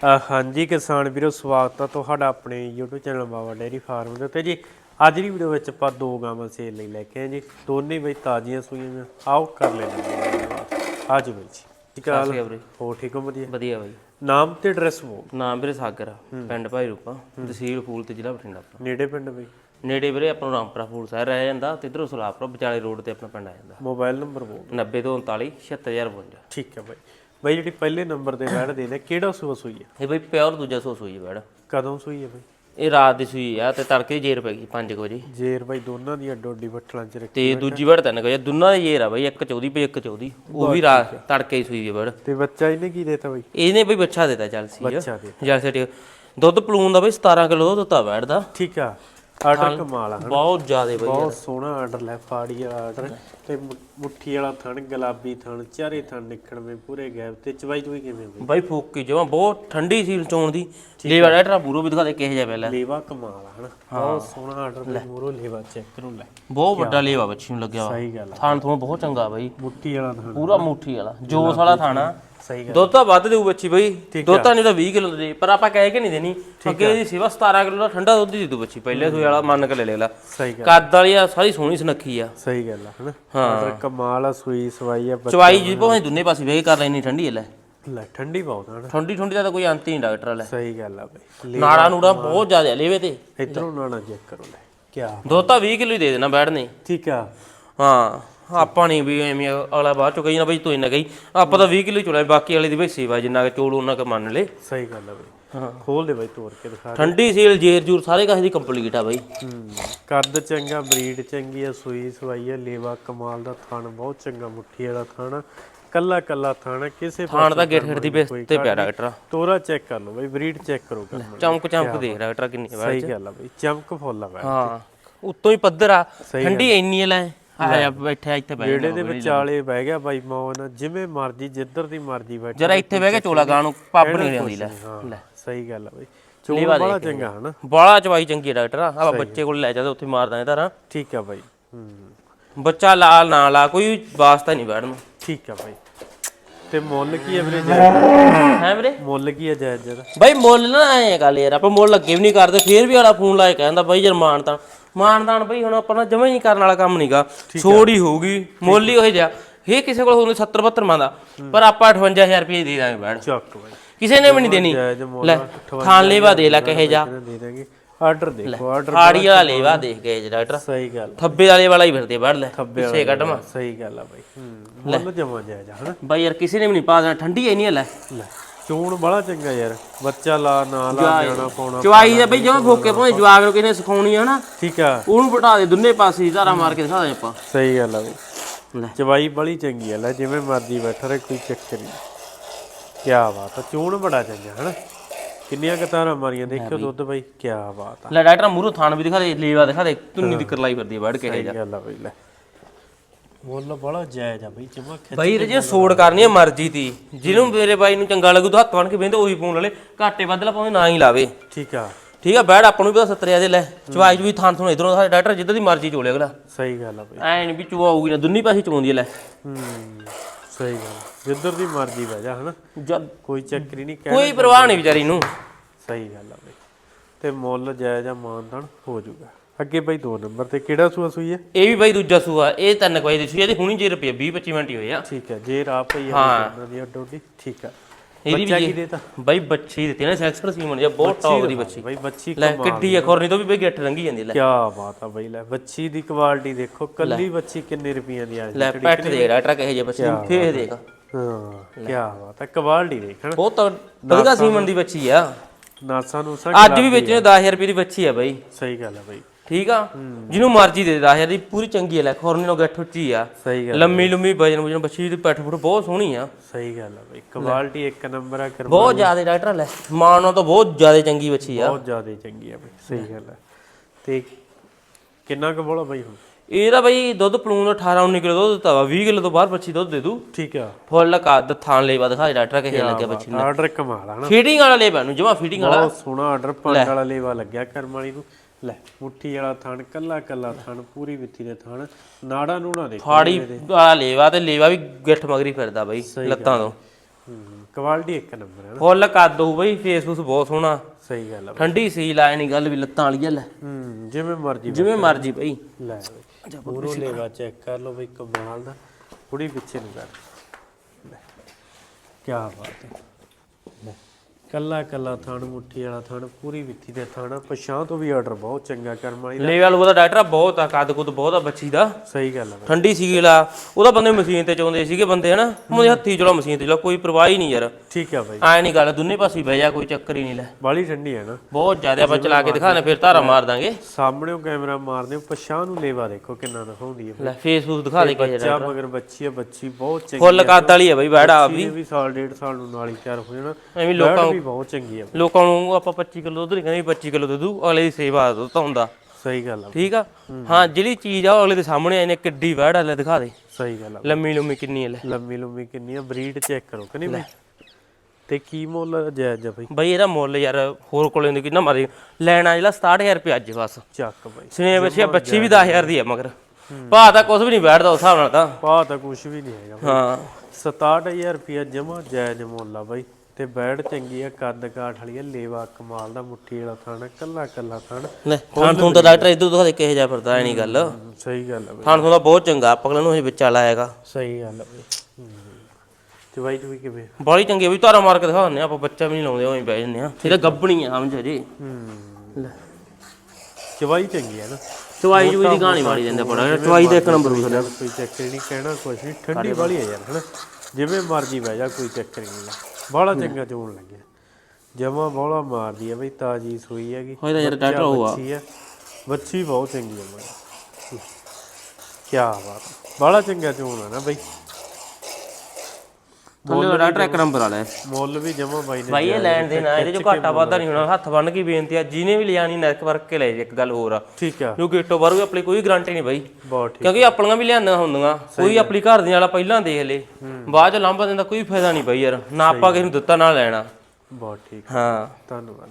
ਹਾਂਜੀ ਕਿਸਾਨ ਵੀਰੋ ਸਵਾਗਤ ਹੈ ਤੁਹਾਡਾ ਆਪਣੇ YouTube channel Baba dairy farm ਦੇ ਉੱਤੇ ਜੀ। ਅੱਜ ਦੀ ਵੀਡੀਓ ਵਿੱਚ ਆਪਾਂ ਦੋ ਗਾਵਾਂ ਸੇਲ ਲਈ ਲੈ ਕੇ ਆਏ ਜੀ। ਦੋਨੇ ਬਈ ਤਾਜ਼ੀਆਂ ਸੂਈਆਂ ਨੇ। ਆਓ ਕਰ ਲੈਂਦੇ ਹਾਂ ਅੱਜ ਬਈ ਜੀ। ਠੀਕ ਅਕਾਲ ਹੈ ਠੀਕ ਹੋ? ਵਧੀਆ? ਵਧੀਆ ਬਾਈ। ਨਾਮ ਤੇ ਐਡਰੈਸ ਬੋ ਨਾਮ ਵੀਰੇ ਸਾਗਰ ਆ। ਪਿੰਡ ਭਾਈ ਰੂਪਾ। ਤਹਿਸੀਲ ਫੂਲ ਤੇ ਜ਼ਿਲ੍ਹਾ ਬਠਿੰਡਾ ਨੇੜੇ ਪਿੰਡ ਬਈ? ਨੇੜੇ ਵੀਰੇ ਆਪਣਾ ਰਾਮਪੁਰਾ ਫੂਲ ਸਾਹਿਬ ਰਹਿ ਜਾਂਦਾ। ਤੇ ਇਧਰੋਂ ਸੁਲਾਪੁਰਾ ਵਿਚਾਲੇ ਰੋਡ ਤੇ ਆਪਣਾ ਪਿੰਡ ਆ ਜਾਂਦਾ। ਮੋਬਾਈਲ ਨੰਬਰ ਬੋ 90 ਤੋਂ 39 76052 ਠੀਕ ਹੈ ਬਈ। ਬਈ ਜਿਹੜੀ ਪਹਿਲੇ ਨੰਬਰ ਤੇ ਬੈਠ ਦੇ ਨੇ ਕਿਹੜਾ ਸੂਆ ਸੂਈ ਹੈ ਇਹ ਬਈ ਪਿਓਰ ਦੂਜਾ ਸੋ ਸੂਈ ਬੈੜ ਕਦੋਂ ਸੂਈ ਹੈ ਬਈ? ਇਹ ਰਾਤ ਦੀ ਸੂਈ ਆ ਤੇ ਤੜਕੇ ਦੀ ਜੇਰ ਪੈ ਗਈ 5 ਵਜੇ। ਜੇਰ ਬਈ ਦੋਨਾਂ ਦੀ ਅੱਡੋ ਅੱਡੀ ਬੱਠਲਾਂ ਚ ਰੱਖੀ ਤੇ ਦੂਜੀ ਬੜ ਤਿੰਨ ਵਜੇ ਦੋਨਾਂ ਦੀ ਜੇਰ ਆ ਬਈ ਇੱਕ 14 ਪਈ ਇੱਕ 14 ਉਹ ਵੀ ਰਾਤ ਤੜਕੇ ਹੀ ਸੂਈ ਹੈ ਬੜ ਤੇ ਬੱਚਾ ਇਹਨੇ ਕੀ ਦੇਤਾ ਬਈ? ਇਹਨੇ ਬਈ ਬੱਚਾ ਦਿੱਤਾ ਚੱਲ ਸੀ। ਬੱਚਾ ਦੇ ਜਲ ਸਟੀ ਦੁੱਧ ਪਲੂਣ ਦਾ ਬਈ 17 ਕਿਲੋ ਦੁੱਧ ਦਿੱਤਾ ਬੈੜ ਦਾ। ਠੀਕ ਆ। ਆਰਡਰ ਕਮਾਲ ਆ ਬਹੁਤ ਜ਼ਿਆਦੇ ਬਈ ਬਹੁਤ ਸੋਹਣਾ ਆਰਡਰ ਲੈ ਫਾੜੀ ਵਾਲਾ ਆਰਡਰ ਤੇ ਮੁ- ਮੁੱਠੀ ਵਾਲਾ ਥਣ ਗੁਲਾਬੀ ਥਣ ਚਾਰੇ ਥਣ ਨਿਕਲਵੇਂ ਪੂਰੇ ਗੈਪ ਤੇ ਚਵਾਈ ਚਵਾਈ ਕਿਵੇਂ ਬਈ ਬਾਈ ਫੂਕੀ ਜਮਾ ਬਹੁਤ ਠੰਡੀ ਸੀ ਚੋਣ ਦੀ। ਲੇਵਾ ਡਾਕਟਰ ਪੂਰੋ ਵੀ ਦਿਖਾ ਦੇ ਕਿਹੋ ਜਿਹਾ ਪਹਿਲਾਂ। ਲੇਵਾ ਕਮਾਲ ਆ ਹਨਾ। ਬਹੁਤ ਸੋਹਣਾ ਆਰਡਰ ਲੈ। ਮੂਰੋ ਲੇਵਾ ਚੈੱਕ ਕਰੋ ਲੈ। ਬਹੁਤ ਵੱਡਾ ਲੇਵਾ ਬੱਚੀ ਨੂੰ ਲੱਗਿਆ ਵਾ ਸਹੀ ਗੱਲ ਆ। ਥਾਣ ਤੋਂ ਬਹੁਤ ਚੰਗਾ ਬਾਈ। ਮੁੱਠੀ ਵਾਲਾ ਥਣ। ਪੂਰਾ ਮੁੱਠੀ ਵਾਲਾ। ਜੋਸ ਵਾਲਾ ਥਾਣਾ। ਸਹੀ ਗੱਲ ਦੁੱਧ ਤਾਂ ਵੱਧ ਦੇਊ ਬੱਚੀ ਬਈ। ਦੁੱਧ ਤਾਂ ਨਹੀਂ ਤਾਂ 20 ਕਿਲੋ ਦੇ ਪਰ ਆਪਾਂ ਕਹਿ ਕੇ ਨਹੀਂ ਦੇਣੀ। ਅੱਗੇ ਇਹਦੀ ਸੇਵਾ 17 ਕਿਲੋ ਦਾ ਠੰਡਾ ਦੁੱਧ ਦੀ ਦੂ ਬੱਚੀ। ਪਹਿਲੇ ਸੂਏ ਵਾਲਾ ਮੰਨ ਕੇ ਲੈ ਲੈ ਲਾ ਸਹੀ ਗੱਲ ਕੱਦ ਵਾਲੀ ਆ ਸਾਰੀ ਸੋਹਣੀ ਸੁਨੱਖੀ ਆ। ਸਹੀ ਗੱਲ ਆ ਹਨਾ। ਹਾਂ। ਆਰਡਰ ਕਮਾਲ ਆ ਸੂਈ ਸਵਾਈ ਆ ਬੱਚਾ ਚਵਾਈ ਜੀ ਭਾਵੇਂ ਦੁੰਨੇ ਪਾਸੇ ਵੇਖ ਕਰ ਲੈਣੀ ਠੰਡੀ ਹੈ ਲੈ। ਲੈ ਠੰਡੀ ਬਹੁਤ ਆ ਠੰਡੀ ਠੰਡੀ ਦਾ ਤਾਂ ਕੋਈ ਅੰਤ ਹੀ ਨਹੀਂ ਡਾਕਟਰ ਲੈ ਸਹੀ ਗੱਲ ਆ ਬਈ। ਨਾੜਾ ਨੂੜਾ ਬਹੁਤ ਜ਼ਿਆਦਾ ਲੇਵੇ ਤੇ। ਇਧਰੋਂ ਨਾਣਾ ਚੈੱਕ ਕਰੋ ਲੈ। ਕੀ ਦੁੱਧ ਤਾਂ 20 ਕਿਲੋ ਹੀ ਦੇ ਦੇਣਾ ਬੈਠਨੇ। ਠੀਕ ਆ। ਹਾਂ ਆਪਾਂ ਨਹੀਂ ਵੀ ਐਵੇਂ ਅਗਲਾ ਬਾਅਦ ਚੋਂ ਕਹੀ ਨਾ ਬਈ ਤੂੰ ਇੰਨਾ ਗਈ ਆਪਾਂ ਤਾਂ 20 ਕਿਲੋ ਚੋਲਾ ਬਾਕੀ ਵਾਲੇ ਦੀ ਬਈ ਸੇਵਾ ਜਿੰਨਾ ਕੁ ਚੋਲ ਉਹਨਾਂ ਕ ਮੰਨ ਲੈ ਸਹੀ ਗੱਲ ਆ ਬਈ। ਹਾਂ। ਖੋਲ ਦੇ ਬਈ ਤੋੜ ਕੇ ਦਿਖਾ ਠੰਡੀ ਸੀਲ ਜੇਰ ਜੂਰ ਸਾਰੇ ਕਾਸੇ ਦੀ ਕੰਪਲੀਟ ਆ ਬਈ। ਹੂੰ ਕੱਦ ਚੰਗਾ ਬਰੀਡ ਚੰਗੀ ਆ ਸੂਈ ਸਵਾਈ ਆ ਲੇਵਾ ਕਮਾਲ ਦਾ ਥਣ ਬਹੁਤ ਚੰਗਾ ਮੁੱਠੀ ਵਾਲਾ ਥਣ ਕੱਲਾ ਕੱਲਾ ਥਣ ਕਿਸੇ ਥਾਣ ਦਾ ਗੇਟ ਦੀ ਬੇਸ ਤੇ ਪਿਆ ਡਾਕਟਰ ਤੋਰਾ ਚੈੱਕ ਕਰ ਲਓ ਬਈ ਬਰੀਡ ਚੈੱਕ ਕਰੋ ਚਮਕ ਚਮਕ ਦੇਖ ਡਾਕਟਰ ਕਿੰਨੀ ਹੈ ਸਹੀ ਗੱਲ ਆ ਬਈ ਚਮਕ ਫੁੱਲ ਆ ਬਈ। ਹਾਂ ਉੱਤੋਂ ਹੀ ਪੱਧਰ ਆ ਠੰਡੀ ਇੰਨੀ ਲੈ ਆਇਆ ਬੈਠਾ ਇੱਥੇ ਬੈਠ ਜਿਹੜੇ ਦੇ ਵਿਚਾਲੇ ਬਹਿ ਗਿਆ ਬਾਈ ਮੌਨ ਜਿਵੇਂ ਮਰਜ਼ੀ ਜਿੱਧਰ ਦੀ ਮਰਜ਼ੀ ਬੈਠ ਜਰਾ ਇੱਥੇ ਬਹਿ ਕੇ ਚੋਲਾ ਗਾਂ ਨੂੰ ਪੱਬ ਨਹੀਂ ਜਾਂਦੀ ਲੈ ਲੈ। ਸਹੀ ਗੱਲ ਆ ਬਈ। ਚੋਣ ਬੜਾ ਚੰਗਾ ਹਨਾ। ਬਾਲਾ ਚਵਾਈ ਚੰਗੀ ਡਾਕਟਰ ਆ। ਆਪਾਂ ਬੱਚੇ ਕੋਲ ਲੈ ਜਾਂਦੇ ਉੱਥੇ ਮਾਰ ਦਾਂਗੇ ਧਾਰਾਂ। ਠੀਕ ਆ ਬਾਈ। ਹੂੰ। ਬੱਚਾ ਲਾਲ ਨਾ ਲਾ ਕੋਈ ਵਾਸਤਾ ਨਹੀਂ ਬੈਠਣ ਨੂੰ। ਠੀਕ ਆ ਬਾਈ। ਤੇ ਮੁੱਲ ਕੀ ਆ ਵੀਰੇ? ਜਾਇਜ਼ ਹੈ ਵੀਰੇ? ਮੁੱਲ ਕੀ ਆ ਜਾਇਜ਼ ਜਰਾ ਬਾਈ ਮੁੱਲ ਨਾ ਐ ਗੱਲ ਯਾਰ ਆਪਾਂ ਮੁੱਲ ਅੱਗੇ ਵੀ ਨਹੀਂ ਕਰਦੇ ਫੇਰ ਵੀ ਵਾਲਾ ਫੋਨ ਲਾਏ ਕਹਿੰਦਾ ਬਾਈ ਜਰ ਮਾਨਤਾਨ। ਮਾਨਤਾਨ ਬਈ ਹੁਣ ਆਪਾਂ ਨਾ ਜਮਾ ਹੀ ਨਹੀਂ ਕਰਨ ਵਾਲਾ ਕੰਮ ਨਹੀਂਗਾ ਛੋੜ ਹੀ ਹੋਊਗੀ ਮੁੱਲ ਹੀ ਉਹ ਜਿਹਾ। ਇਹ ਕਿਸੇ ਕੋਲ ਹੋਣੇ 70 72 ਮੰਦਾ ਪਰ ਆਪਾਂ 58000 ਰੁਪਏ ਦੇ ਦਾਂਗੇ ਬੈਠ ਚੱਕ ਬਾਈ। ਕਿਸੇ ਨੇ ਵੀ ਨਹੀਂ ਦੇਣੀ। ਲੈ ਥਾਂ ਲੇਵਾ ਦੇ ਲੈ ਕਹੇ ਜਾ। ਦੇ ਦਾਂਗੇ ਆਰਡਰ ਦੇਖੋ ਆਰਡਰ ਹਾੜੀ ਵਾਲਾ ਲੇਵਾ ਦੇਖ ਗਏ ਜੀ ਡਾਕਟਰ ਸਹੀ ਗੱਲ ਥੱਬੇ ਵਾਲੇ ਵਾਲਾ ਹੀ ਫਿਰਦੇ ਬੜ ਲੈ ਥੱਬੇ ਪਿੱਛੇ ਕੱਢਵਾ ਸਹੀ ਗੱਲ ਆ ਬਾਈ। ਹੂੰ ਮੁੱਲ ਜਮਾ ਜਾਇਜ਼ ਹਨਾ? ਬਾਈ ਯਾਰ ਕਿਸੇ ਨੇ ਵੀ ਨਹੀਂ ਪਾ ਦੇਣਾ ਠੰਡੀ ਐ ਨਹੀਂ ਲੈ। ਚੋਣ ਬੜਾ ਚੰਗਾ ਯਾਰ। ਬੱਚਾ ਲਾ ਨਾ ਲਾ ਜਾਣਾ ਪਾਉਣਾ ਚਵਾਈ ਦੇ ਬਈ ਜਿਵੇਂ ਫੋਕੇ ਭਾਵੇਂ ਜਵਾਗ ਨੂੰ ਕਿਸੇ ਨੇ ਸਿਖਾਉਣੀ ਆ ਨਾ ਠੀਕ ਆ। ਉਹਨੂੰ ਬਿਠਾ ਦੇ ਦੁੰਨੇ ਪਾਸੇ ਹੀ ਧਾਰਾ ਮਾਰ ਕੇ ਦਿਖਾ ਦੇ ਆਪਾਂ। ਸਹੀ ਗੱਲ ਆ ਬਈ। ਲੈ। ਚਵਾਈ ਬੜੀ ਚੰਗੀ ਆ ਲੈ ਜਿਵੇਂ ਮਰਜ਼ੀ ਬੈਠਾ ਕੋਈ ਚੱਕਰ ਨਹੀਂ ਕੀ ਬਾਤ ਆ ਚੋਣ ਬੜਾ ਚੰਗਾ ਹਨਾ? ਕਿੰਨੀਆਂ ਕਤਾਰਾਂ ਮਾਰੀਆਂ ਦੇਖਿਓ ਦੁੱਧ ਬਾਈ ਕੀ ਬਾਤ ਆ। ਲੈ ਡਾਕਟਰ ਮੂਰੂ ਥਾਣ ਵੀ ਦਿਖਾ ਦੇ ਲੇਵਾ ਦਿਖਾ ਦੇ ਤੁੰਨੀ ਦੀ ਕਰਲਾਈ ਫਿਰਦੀ ਬੜ ਕੇ ਸਹੀ ਗੱਲ ਆ ਬਈ ਲੈ। ਮੁੱਲ ਬੜਾ ਜਾਇਜ਼ ਆ ਬਈ ਜਮਾ ਖਿੱਚ ਬਾਈ ਰਜੇ ਸੋੜ ਕਰਨੀ ਆ ਮਰਜ਼ੀ ਦੀ ਜਿਹਨੂੰ ਮੇਰੇ ਬਾਈ ਨੂੰ ਚੰਗਾ ਲੱਗੂ ਤਾਂ ਹੱਥ ਬਣ ਕੇ ਬਹਿੰਦੇ ਉਹੀ ਫੋਨ ਲੈ ਘਾਟੇ ਬਦਲਾ ਪਾਉਂਦੇ ਨਾ ਹੀ ਲਾਵੇ। ਠੀਕ ਆ। ਠੀਕ ਆ ਬੈੜ ਆਪਾਂ ਨੂੰ ਵੀ ਪਤਾ 70 ਦੇ ਲੈ ਚਵਾਈ ਵੀ ਥਾਣ ਥੋਂ ਇਧਰੋਂ ਸਾਡੇ ਡਾਕਟਰ ਜਿੱਦਾਂ ਦੀ ਮਰਜ਼ੀ ਚੋਲੇ ਅਗਲਾ। ਸਹੀ ਗੱਲ ਆ ਬਈ। ਐ ਨਹੀਂ ਵੀ ਚਵਾਉਗੀ ਨਾ ਦੁੰਨੀ ਪਾਸੇ ਚਵਾਉਂਦੀ ਲੈ। ਹੂੰ। ਸਹੀ ਗੱਲ ਜਿੱਧਰ ਦੀ ਮਰਜ਼ੀ ਬਹਿ ਜਾ ਹਨਾ? ਜਦ ਕੋਈ ਚੱਕਰ ਹੀ ਨਹੀਂ ਕਹਿ ਕੋਈ ਪਰਵਾਹ ਨਹੀਂ ਵਿਚਾਰੀ ਨੂੰ। ਸਹੀ ਗੱਲ ਆ ਬਈ। ਤੇ ਮੁੱਲ ਜਾਇਜ਼ ਆ ਮਾਨਦਾਨ ਹੋ ਜਾਊਗਾ। ਅੱਗੇ ਬਈ ਦੋ ਨੰਬਰ ਤੇ ਕਿਹੜਾ ਸੂਆ ਸੂਈ ਹੈ ਇਹ ਵੀ ਬਾਈ ਦੂਜਾ ਸੂਆ ਇਹ ਤਿੰਨ ਕੁ ਵਜੇ ਦੀ ਸੂਈ ਇਹਦੀ ਹੁਣੀ ਜੇ ਰੁਪਏ 20 25 ਮਿੰਟ ਹੀ ਹੋਏ ਆ। ਠੀਕ ਹੈ ਜੇ ਰਾਪ ਪਈ ਹਾਂ। ਹੈ। ਉਹਨਾਂ ਦੀ ਅੱਡੋਡੀ ਠੀਕ ਆ। ਇਹਦੀ ਬੱਚਾ ਵੀ ਕੀ ਦੇਤਾ? ਬਾਈ ਬੱਚੀ ਦਿੱਤੀ ਨਾ ਸੈਕਸਰ ਸੀਮਨ ਜਾਂ ਬਹੁਤ ਟੌਪ ਦੀ ਬੱਚੀ। ਬਈ ਬੱਚੀ ਲੈ ਕਿੱਡੀ ਆ ਖੁਰਨੀ ਤੋਂ ਵੀ ਬਈ ਗਿੱਠ ਰੰਗੀ ਜਾਂਦੀ ਲੈ। ਕੀ ਬਾਤ ਆ ਬਈ ਲੈ ਬੱਚੀ ਦੀ ਕੁਆਲਿਟੀ ਦੇਖੋ ਕੱਲੀ ਬੱਚੀ ਕਿੰਨੇ ਰੁਪਈਆਂ ਦੀ ਆ ਲੈ ਪੈਟ ਦੇ ਡਾਕਟਰ ਕਹੇ ਜੇ ਬੱਚੀ ਫੇਰ ਦੇਖ। ਹਾਂ ਕੀ ਬਾਤ ਆ ਕੁਆਲਿਟੀ ਦੇਖਣ ਬਹੁਤ ਵਧੀਆ ਸੀਮਨ ਦੀ ਬੱਚੀ ਆ। ਨਾਸਾਂ ਨੂੰ ਸਾ ਅੱਜ ਵੀ ਵੇਚਣੇ 10000 ਰੁਪਏ ਦੀ ਬੱਚੀ ਆ ਬਾਈ। ਸਹੀ ਗੱਲ ਆ ਬਈ। ਠੀਕ ਆ? ਜਿਹਨੂੰ ਮਰਜ਼ੀ ਦੇ ਦੇ 10000 ਦੀ ਪੂਰੀ ਚੰਗੀ ਆ ਲੈ ਖੁਰਨੀ ਨੂੰ ਗਿੱਠ ਉੱਚੀ ਆ। ਸਹੀ ਗੱਲ ਲੰਮੀ ਲੰਮੀ ਵਜਨ ਵਜਨ ਬੱਚੀ ਦੀ ਪੈਠ ਫੁੱਟ ਬਹੁਤ ਸੋਹਣੀ ਆ। ਸਹੀ ਗੱਲ ਆ ਬਈ ਕੁਆਲਿਟੀ ਇੱਕ ਨੰਬਰ ਆ ਕਰ ਬਹੁਤ ਜ਼ਿਆਦਾ ਡਾਕਟਰ ਲੈ ਮਾਂ ਨਾਲ ਤਾਂ ਬਹੁਤ ਜ਼ਿਆਦਾ ਚੰਗੀ ਬੱਚੀ ਆ। ਬਹੁਤ ਜ਼ਿਆਦਾ ਚੰਗੀ ਆ ਬਈ ਸਹੀ ਗੱਲ ਆ। ਤੇ ਕਿੰਨਾ ਕੁ ਬੋਲਾ ਬਈ ਹੁਣ? ਇਹਦਾ ਬਈ ਦੁੱਧ ਪਲੂਣ ਦਾ 18 19 ਕਿਲੋ ਦੁੱਧ ਦਿੱਤਾ ਵਾ 20 ਕਿਲੋ ਤੋਂ ਬਾਹਰ ਬੱਚੀ ਦੁੱਧ ਦੇ ਦੂ। ਠੀਕ ਆ। ਫੁੱਲ ਕੱਦ ਥਾਂ ਲੇਵਾ ਦਿਖਾ ਡਾਕਟਰ ਕਹੇ ਲੱਗਿਆ ਬੱਚੀ ਨੂੰ। ਆਰਡਰ ਕਮਾਲ ਆ ਨਾ। ਫੀਡਿੰਗ ਵਾਲਾ ਲੇਵਾ ਨੂੰ ਜਮਾ ਫੀਡਿੰਗ ਵਾਲਾ। ਬਹੁਤ ਸੋਹਣਾ ਆਰਡਰ ਪੰਜ ਵਾਲਾ ਲੇਵਾ ਲੱਗਿਆ ਕਰਮ ਵਾਲੀ ਨੂੰ। ਲੈ ਮੁੱਠੀ ਵਾਲਾ ਥਣ ਕੱਲਾ ਕੱਲਾ ਥਣ ਪੂਰੀ ਵਿੱਥੀ ਦੇ ਥਣ। ਨਾੜਾ ਨੂੜਾ ਦੇ ਫਾੜੀ ਵਾਲਾ ਲੇਵਾ ਤੇ ਲੇਵਾ ਵੀ ਗਿੱਠ ਮਗਰੀ ਫਿਰਦਾ ਬਈ ਲੱਤਾਂ ਤੋਂ। ਹੂੰ ਕੁਆਲਿਟੀ ਇੱਕ ਨੰਬਰ ਹੈ ਨਾ। ਫੁੱਲ ਕੱਦ ਬਈ ਫੇਸਬੁੱਕ ਬਹੁਤ ਸੋਹਣਾ। ਸਹੀ ਗੱਲ ਬਈ। ਠੰਡੀ ਸੀ ਲਾਏ ਨਹੀਂ ਗੱਲ ਵੀ ਲੱਤਾਂ ਵਾਲੀ ਆ ਲੈ। ਹੂੰ ਜਿਵੇਂ ਮਰਜ਼ੀ ਜਿਵੇਂ ਮਰਜ਼ੀ ਬਈ। ਲੈ ਪੂਰੋ ਲੇਵਾ ਚੈੱਕ ਕਰ ਲਓ ਬਈ ਕਮਾਲ ਦਾ। ਕੁੜੀ ਪਿੱਛੇ ਨੂੰ ਕਰ ਲੈ ਕੀ ਬਾਤ ਹੈ। ਕੱਲਾ ਕੱਲਾ ਥਣ ਮੁੱਠੀ ਵਾਲਾ ਥਣ ਪੂਰੀ ਵਿੱਥੀ ਦੇ ਥਣ। ਪਛਾਂ ਤੋਂ ਵੀ ਆਰਡਰ ਬਹੁਤ ਚੰਗਾ ਕਰਮ ਵਾਲੀ ਦਾ ਲੈਵਲ ਉਹਦਾ ਡਾਕਟਰ ਬਹੁਤ ਆ ਕੱਦ ਕੁੱਦ ਬਹੁਤ ਆ ਬੱਚੀ ਦਾ। ਸਹੀ ਗੱਲ ਆ ਬਈ। ਠੰਡੀ ਸੀਗੀ ਲਾ ਉਹਦਾ ਬੰਦੇ ਮਸ਼ੀਨ ਤੇ ਚਾਉਂਦੇ ਸੀਗੇ ਬੰਦੇ ਹਨਾ? ਮੁੰਡੇ ਹੱਥੀ ਚਲੋ ਮਸ਼ੀਨ ਤੇ ਚਲੋ ਕੋਈ ਪਰਵਾਹ ਹੀ ਨਹੀਂ ਯਾਰ। ਠੀਕ ਆ ਬਈ। ਐ ਨਹੀਂ ਗੱਲ ਦੁੰਨੇ ਪਾਸੇ ਬਹਿ ਜਾ ਕੋਈ ਚੱਕਰ ਹੀ ਨਹੀਂ ਲੈ। ਬਾਲੀ ਠੰਡੀ ਹੈ ਨਾ। ਬਹੁਤ ਜ਼ਿਆਦਾ ਆਪਾਂ ਚਲਾ ਕੇ ਦਿਖਾਣੇ ਫਿਰ ਧਾਰਾ ਮਾਰ ਦਾਂਗੇ। ਸਾਹਮਣੇੋਂ ਕੈਮਰਾ ਮਾਰਦੇ ਹੋ ਪਛਾਂ ਨੂੰ ਲੇਵਾ ਦੇਖੋ ਕਿੰਨਾ ਦਿਖਾਉਂਦੀ ਹੈ ਲੈ ਫੇਸਬੁੱਕ ਦਿਖਾ ਦੇ ਕੋਈ ਬੱਚਾ ਮਗਰ ਬੱਚੀ ਹੈ ਬੱਚੀ ਬਹੁਤ ਚੰਗੀ ਫੁੱਲ ਕੱਦ ਵਾਲੀ ਹੈ ਬਈ ਬੈੜਾ ਆਪ ਵੀ ਸਾਲ ਡੇਢ ਸਾਲ ਨੂੰ ਨਾਲ ਹੀ ਤਿਆਰ ਹੋ ਜਾਣਾ। ਐਵੇਂ ਲੋਕਾਂ ਵੀ ਬਹੁਤ ਚੰਗੀ ਹੈ ਲੋਕਾਂ ਨੂੰ ਆਪਾਂ 25 ਕਿਲੋ ਦੁੱਧ ਨਹੀਂ ਕਹਿੰਦੇ ਵੀ 25 ਕਿਲੋ ਦੁੱਧ ਅਗਲੇ ਦੀ ਸੇਵਾ ਦੁੱਧ ਤਾਂ ਹੁੰਦਾ। ਸਹੀ ਗੱਲ ਆ। ਠੀਕ ਆ? ਹਾਂ। ਜਿਹੜੀ ਚੀਜ਼ ਆ ਉਹ ਅਗਲੇ ਦੇ ਸਾਹਮਣੇ ਆਈ ਨੇ ਕਿੱਡੀ ਵੈੜਾ ਲੈ ਦਿਖਾ ਦੇ। ਸਹੀ ਗੱਲ ਆ। ਲੰਮੀ ਲੰਮੀ ਕਿੰਨੀ ਹੈ ਲੈ। ਲੰਮੀ ਲੰਮੀ ਕਿੰਨੀ ਆ ਬਰੀਡ ਚੈੱਕ ਕਰੋ ਕਿ ਨਹੀਂ ਬਈ। ਤੇ ਕੀ ਮੁੱਲ ਜਾਇਜ਼ ਆ ਬਈ? ਬਈ ਇਹਦਾ ਮੁੱਲ ਯਾਰ ਹੋਰ ਕੋਲੇ ਨਹੀਂ ਕਿੰਨਾ ਮਾਰੀ। ਲੈਣਾ ਜਿਹੜਾ 67000 ਰੁਪਏ ਅੱਜ ਬਸ। ਚੱਕ ਬਈ। ਸਨੇ ਬੱਚੇ ਬੱਚੀ ਵੀ 10000 ਦੀ ਹੈ ਮਗਰ। ਭਾ ਤਾਂ ਕੁਝ ਵੀ ਨਹੀਂ ਬੈਠਦਾ ਉਸ ਹਿਸਾਬ ਨਾਲ ਤਾਂ। ਪਾ ਤਾਂ ਕੁਝ ਵੀ ਨਹੀਂ ਹੈਗਾ ਹਾਂ। 67000 ਰੁਪਿਆ ਜਮਾ ਜਾਇਜ਼ ਮੁੱਲ ਆ ਬਈ। ਤੇ ਬੈੜ ਚੰਗੀ ਆ ਕੱਦ ਕਾਠ ਵਾਲੀ ਆ ਲੇਵਾ ਕਮਾਲ ਦਾ ਮੁੱਠੀ ਵਾਲਾ ਥਾਣਾ ਕੱਲਾ ਕੱਲਾ ਥਣ। ਲੈ ਥਾਣ ਥੂਣ ਤਾਂ ਡਾਕਟਰ ਇਦੋਂ ਦਿਖਾ ਦੇ ਕਿਹੋ ਜਿਹਾ ਫਿਰਦਾ ਐ ਨਹੀਂ ਗੱਲ ਸਹੀ ਗੱਲ ਆ ਬਈ। ਥਾਣ ਥੂਣ ਦਾ ਬਹੁਤ ਚੰਗਾ ਪਗਲਾਂ ਨੂੰ ਇਹ ਵਿੱਚਾ ਲਾਏਗਾ ਸਹੀ ਗੱਲ ਆ ਬਈ। ਹੂੰ। ਤੇ ਬਾਈ ਤੂੰ ਕਿਵੇਂ? ਬੜੀ ਚੰਗੀ ਆ ਵੀ ਤਾਰਾ ਮਾਰ ਕੇ ਦਿਖਾ ਦਿੰਦੇ ਆ ਆਪਾਂ ਬੱਚਾ ਵੀ ਨਹੀਂ ਲਾਉਂਦੇ ਉਵੇਂ ਬਹਿ ਜੰਨੇ ਆ। ਇਹ ਤਾਂ ਗੱਬਣੀ ਆ। ਸਮਝ ਜੀ। ਹੂੰ। ਲੈ। ਚਵਾਈ ਚੰਗੀ ਆ ਨਾ। ਚਵਾਈ ਜੂਈ ਦੀ ਕਹਾਣੀ ਮਾਰੀ ਜਾਂਦੇ ਬੜਾ। ਚਵਾਈ ਦਾ ਇੱਕ ਨੰਬਰ ਹੁੰਦਾ ਕੋਈ ਚੱਕਰ ਨਹੀਂ ਕਹਿਣਾ ਕੁਛ ਨਹੀਂ ਠੰਡੀ ਵਾਲੀ ਆ ਯਾਰ ਹਨਾ? ਜਿਵੇਂ ਮਰਜ਼ੀ ਬਹਿ ਜਾ ਕੋਈ ਚੱਕਰ ਨਹੀਂ। ਬੜਾ ਚੰਗਾ ਚੋਣ ਲੱਗਿਆ। ਜਮਾ ਬੋਲਾ ਮਾਰਦੀ ਆ ਬਈ ਤਾਜੀ ਸੂਈ ਹੈਗੀ। ਹੋਏ ਤਾਂ ਯਾਰ ਡਾਕਟਰ ਉਹ ਆ। ਬੱਚੀ ਬਹੁਤ ਚੰਗੀ ਮੈਂ ਕੀ ਬਾਤ ਬੜਾ ਚੰਗਾ ਚੋਣ ਆ ਨਾ ਬਈ। ਥੱਲੇ ਡਾਕਟਰ ਇੱਕ ਨੰਬਰ ਵਾਲਾ ਹੈ। ਮੁੱਲ ਵੀ ਜਮਾ ਬਾਈ ਨੇ ਭਾਈ ਇਹ ਲੈਣ ਦੇ ਨਾ ਇਹਦੇ ਚੋਂ ਘਾਟਾ ਵਾਧਾ ਨਹੀਂ ਹੋਣਾ ਹੱਥ ਬੰਨ ਕੇ ਬੇਨਤੀ ਆ ਜਿਹਨੇ ਵੀ ਲਿਆਣੀ ਨਰਕ ਵਰਕ ਕੇ ਲੈ ਜੇ ਇੱਕ ਗੱਲ ਹੋਰ ਆ। ਠੀਕ ਆ। ਕਿਉਂਕਿ ਇਟੋ ਬਾਰੂ ਆਪਣੀ ਕੋਈ ਗਾਰੰਟੀ ਨਹੀਂ ਬਾਈ। ਬਹੁਤ ਠੀਕ ਕਿਉਂਕਿ ਆਪਣੀਆਂ ਵੀ ਲਿਆਂਦੀਆਂ ਹੁੰਦੀਆਂ ਕੋਈ ਆਪਣੀ ਘਰ ਦੀਆਂ ਵਾਲਾ ਪਹਿਲਾਂ ਦੇਖ ਲੇ। ਬਾਅਦ ਚ ਲਾਂਭਾ ਦਿੰਦਾ ਕੋਈ ਫਾਇਦਾ ਨਹੀਂ ਬਾਈ ਯਾਰ ਨਾ ਆਪਾਂ ਕਿਸੇ ਨੂੰ ਦਿੱਤਾ ਨਾ ਲੈਣਾ। ਬਹੁਤ ਠੀਕ। ਹਾਂ। ਧੰਨਵਾਦ